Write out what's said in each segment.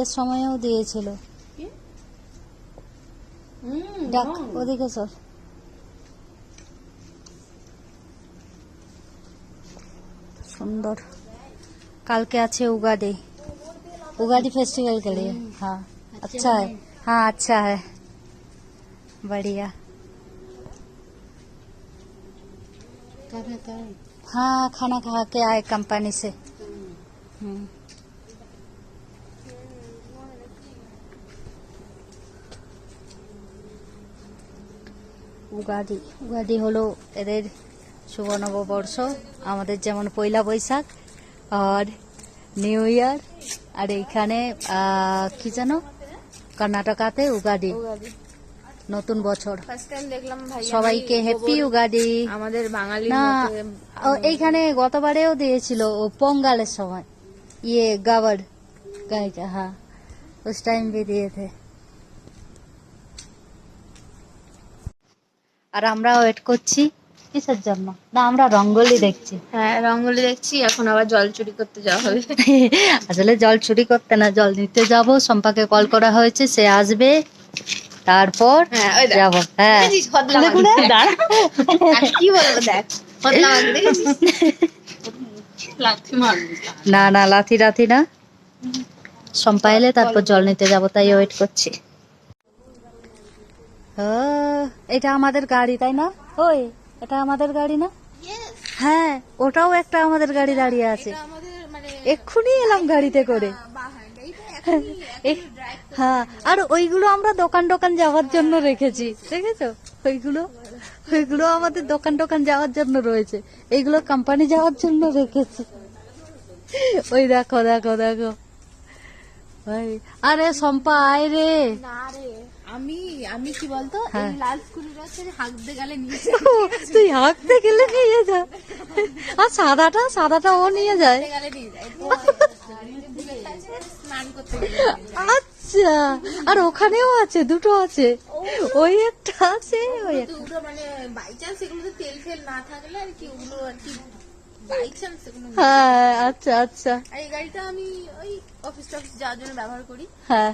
বিয়ের সময়ও দিয়েছিল ডাক ওদিকে সর सुंदर कल के अच्छे उगाड़ी उगाड़ी फेस्टिवल के लिए हाँ अच्छा है हाँ अच्छा है बढ़िया कब रहता है हाँ खाना खा के आए कंपनी से हम्म। উগাদি উগাদি হলো এদের শুভ নববর্ষ আমাদের যেমন পয়লা বৈশাখ আর নিউ ইয়ার আর এইখানে আহ, কি জানো কর্ণাটকাতে উগাদি নতুন বছর ফার্স্ট টাইম দেখলাম ভাই সবাইকে হ্যাপি উগাদি আমাদের বাঙালি না ও, এইখানে গতবারেও দিয়েছিল ও পোঙ্গালের সময় ইয়ে গাবার গায়িকা হ্যাঁ उस टाइम भी दिए थे আর আমরা ওয়েট করছি। কিসের জন্য? না আমরা রঙ্গোলি দেখছি। হ্যাঁ রঙ্গলি দেখছি এখন আবার জল চুরি করতে যাওয়া হবে। আসলে জল চুরি করতে না জল নিতে যাব। সম্পাকে কল করা হয়েছে সে আসবে। তারপর হ্যাঁ, যাব হ্যাঁ। কি বলব দেখ না না লাথি লাথি না। সম্পা এলে তারপর জল নিতে যাব তাই ওয়েট করছি। ও, এটা আমাদের গাড়ি তাই না? ওই এটা আমাদের গাড়ি না? হ্যাঁ ওটাও একটা আমাদের গাড়ি দাঁড়িয়ে আছে। মানে এক্ষুনি এলাম গাড়িতে করে। হ্যাঁ আর ওইগুলো আমরা দোকান দোকান যাওয়ার জন্য রেখেছি দেখেছ? ওইগুলো ওইগুলো আমাদের দোকান দোকান যাওয়ার জন্য রয়েছে। এইগুলো কোম্পানি যাওয়ার জন্য রেখেছি। ওই দেখো দেখো দেখো। ভাই আরে শম্পা আয় রে। না রে আমি আমি কি বলতো। এই হাঁকতে গেলে নিয়ে তুই হাঁকতে গেলে নিয়ে যা। আর সাদাটা সাদাটা ও নিয়ে যায়। আচ্ছা আর ওখানেও আছে দুটো আছে। ওই একটা আছে ওই একটা। দুটো মানে বাই চান্স এগুলোতে তেল ফেল না থাকলে আর কি ওগুলো আর কি এগুলো হ্যাঁ আচ্ছা আচ্ছা। এই গাড়িটা আমি ওই অফিস টফিস যাওয়ার জন্য ব্যবহার করি। হ্যাঁ।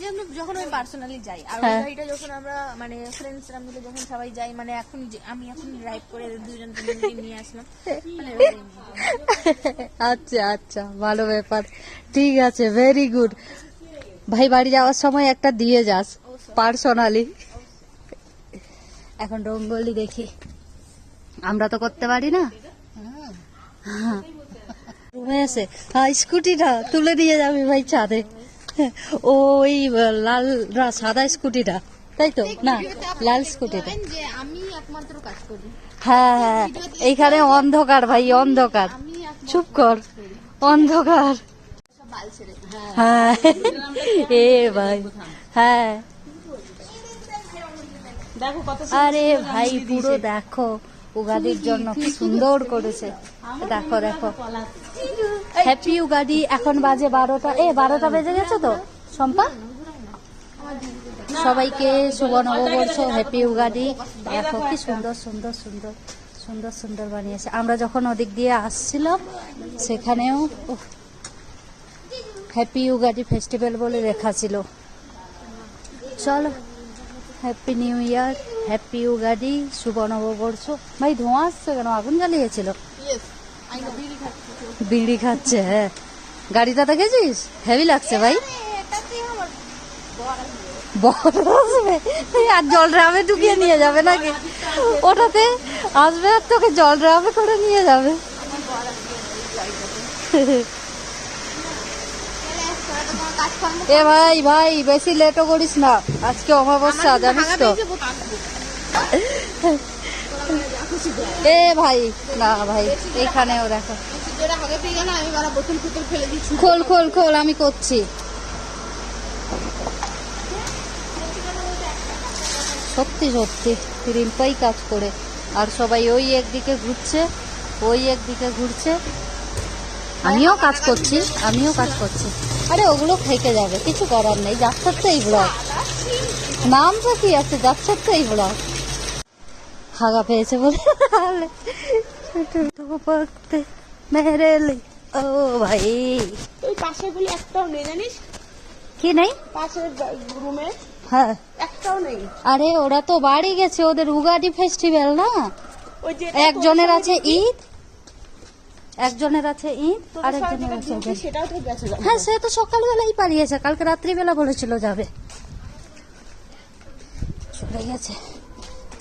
যে আমরা যখন আমি পার্সোনালি যাই আর ওই হ্যাঁ। গাড়িটা যখন আমরা মানে ফ্রেন্ডসরা মিলে যখন সবাই যাই মানে এখন আমি এখন ড্রাইভ করে দুজন নিয়ে আসলাম। মানে আচ্ছা আচ্ছা ভালো ব্যাপার। ঠিক আছে ভেরি গুড ভাই বাড়ি যাওয়ার সময় একটা দিয়ে যাস পার্সোনালি এখন রঙ্গোলি দেখি। আমরা তো করতে পারি না। রুমে হ্যাঁ স্কুটিটা তুলে দিয়ে যাবি ভাই ছাদে। ওই লাল সাদা স্কুটিটা তাই তো? না লাল স্কুটিটা। হ্যাঁ হ্যাঁ এইখানে অন্ধকার ভাই অন্ধকার। চুপ কর অন্ধকার। হ্যাঁ এ ভাই হ্যাঁ। আরে ভাই পুরো দেখো। উগাদির জন্য কি সুন্দর করেছে। দেখো দেখো। হ্যাপি উগাদি, এখন বাজে বারোটা। এ, বারোটা বেজে গেছে তো সম্পা সবাইকে শুভ নববর্ষ হ্যাপি উগাদি। দেখো, কি সুন্দর সুন্দর সুন্দর সুন্দর সুন্দর বানিয়েছে। আমরা যখন ওদিক দিয়ে আসছিলাম, সেখানেও হ্যাপি উগাদি ফেস্টিভ্যাল বলে লেখা ছিল। চলো happy new year happy Ugadi শুভ নববর্ষ ভাই ধোঁয়া আসছে কেন? আগুন জ্বালিয়েছিল? বিড়ি খাচ্ছে। হ্যাঁ। গাড়িটা দেখেছিস হেভি লাগছে ভাই। আসবে। আর জল ড্রামে ঢুকিয়ে নিয়ে যাবে নাকি? ওটাতে আসবে আর তোকে জল ড্রামে করে নিয়ে যাবে। এ ভাই ভাই বেশি লেটও করিস না। আজকে অমাবস্যা জানিস তো? এ ভাই, না ভাই এখানেও দেখো। খোল খোল খোল, আমি করছি। সত্যি সত্যি, রিম্পাই কাজ করে। আর সবাই ওই একদিকে ঘুরছে, ওই একদিকে ঘুরছে। আমিও কাজ করছি, আমিও কাজ করছি। আরে, ওগুলো থেকে যাবে, কিছু করার নেই। যাচ্ছে তো এই ব্লগ নাম তো কি আছে? যাচ্ছে তো এই ব্লগ হাগা পেয়েছে বলে মেরে লি ও ভাই ওই পাশে বলি একটাও নেই জানিস? কি নেই? পাশের রুমে হ্যাঁ। একটাও নেই। আরে ওরা তো বাড়ি গেছে ওদের উগাডি ফেস্টিভ্যাল না? একজনের আছে ঈদ। একজনের আছে ঈদ আর একজনের আছে হ্যাঁ সে তো সকালবেলাই পালিয়েছে কালকে রাত্রিবেলা বলেছিল যাবে। চলে গেছে।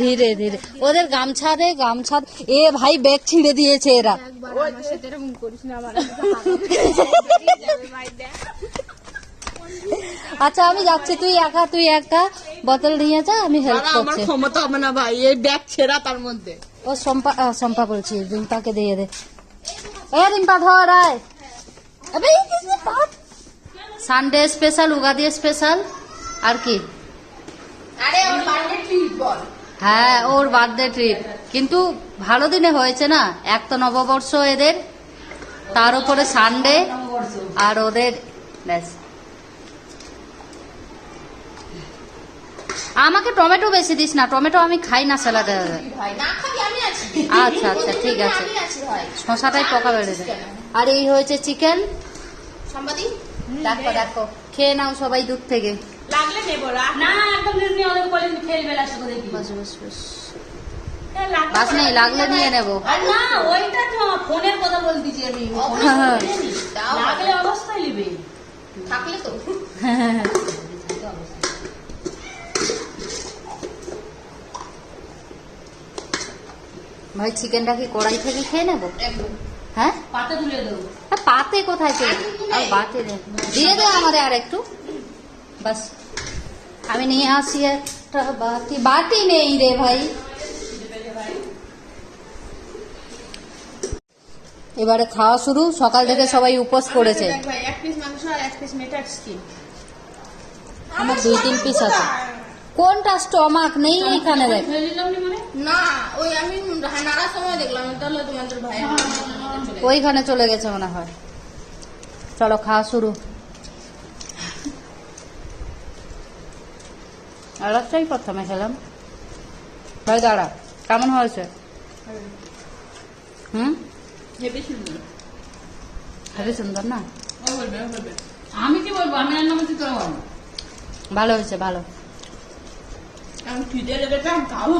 ধীরে। ধীরে ওদের গামছা রে গামছা এ ভাই ব্যাগ ছিঁড়ে দিয়েছে এরা। আচ্ছা আমি যাচ্ছি। তুই একা তুই একা। বোতল নিয়ে যা আমি হেল্প আমার করছি। ক্ষমতা হবে না ভাই। এই ব্যাগ ছেঁড়া তার মধ্যে। ও সম্পা সম্পা বলছি রিম্পাকে দিয়ে দে। এ রিম্পা ধর আয়। সানডে স্পেশাল উগাদি স্পেশাল আর কি আরে আমার বার্থডে ট্রিট বল হ্যাঁ ওর বার্থডে ট্রিট কিন্তু ভালো দিনে হয়েছে না? এক তো নববর্ষ এদের তার উপরে সানডে আর ওদের ব্যাস। আমাকে টমেটো বেশি দিস না টমেটো আমি খাই না স্যালাডে। আচ্ছা আচ্ছা ঠিক আছে। শশাটাই পকা বেড়ে যায় আর এই হয়েছে চিকেন দেখো দেখো। খেয়ে নাও সবাই দুধ থেকে। লাগলে নেব না একদম নিয়ে ওদের বলে খেলবে লাস্ট করে দেখি বাস বাস বাস। বাস নেই লাগলে নিয়ে নেব। আর না ওইটা তো ফোনের কথা বলতেছি আমি। হ্যাঁ। লাগলে অবস্থায় নিবে। থাকলে তো। ভাই চিকেনটা কি কড়াই থেকে খেয়ে নেব? হ্যাঁ? পাতে তুলে দেবো। পাতে কোথায় পেয়ে আর বাতে দিয়ে দেবো। আমাদের আর একটু বাস। আমি নিয়ে আসি একটা বাটি বাটি নেই রে ভাই। এবারে খাওয়া শুরু। সকাল থেকে সবাই উপোস করেছে। আমার দুই তিন পিস আছে। কোনটা স্টমাক নেই এইখানে দেখ। মানে? না ওই আমি নাড়ার সময় দেখলাম। তাহলে তোমাদের ভাই ওইখানে চলে গেছে মনে হয়। চলো খাওয়া শুরু। আলাদাই প্রথমে খেলাম। ভাই দাঁড়া কেমন হয়েছে? হুম? হেবি সুন্দর। না? আমি কি বলব? আমি রান্না করছি তোরা বল। ভালো হয়েছে ভালো। আমি খিদে লেগেছে খাব।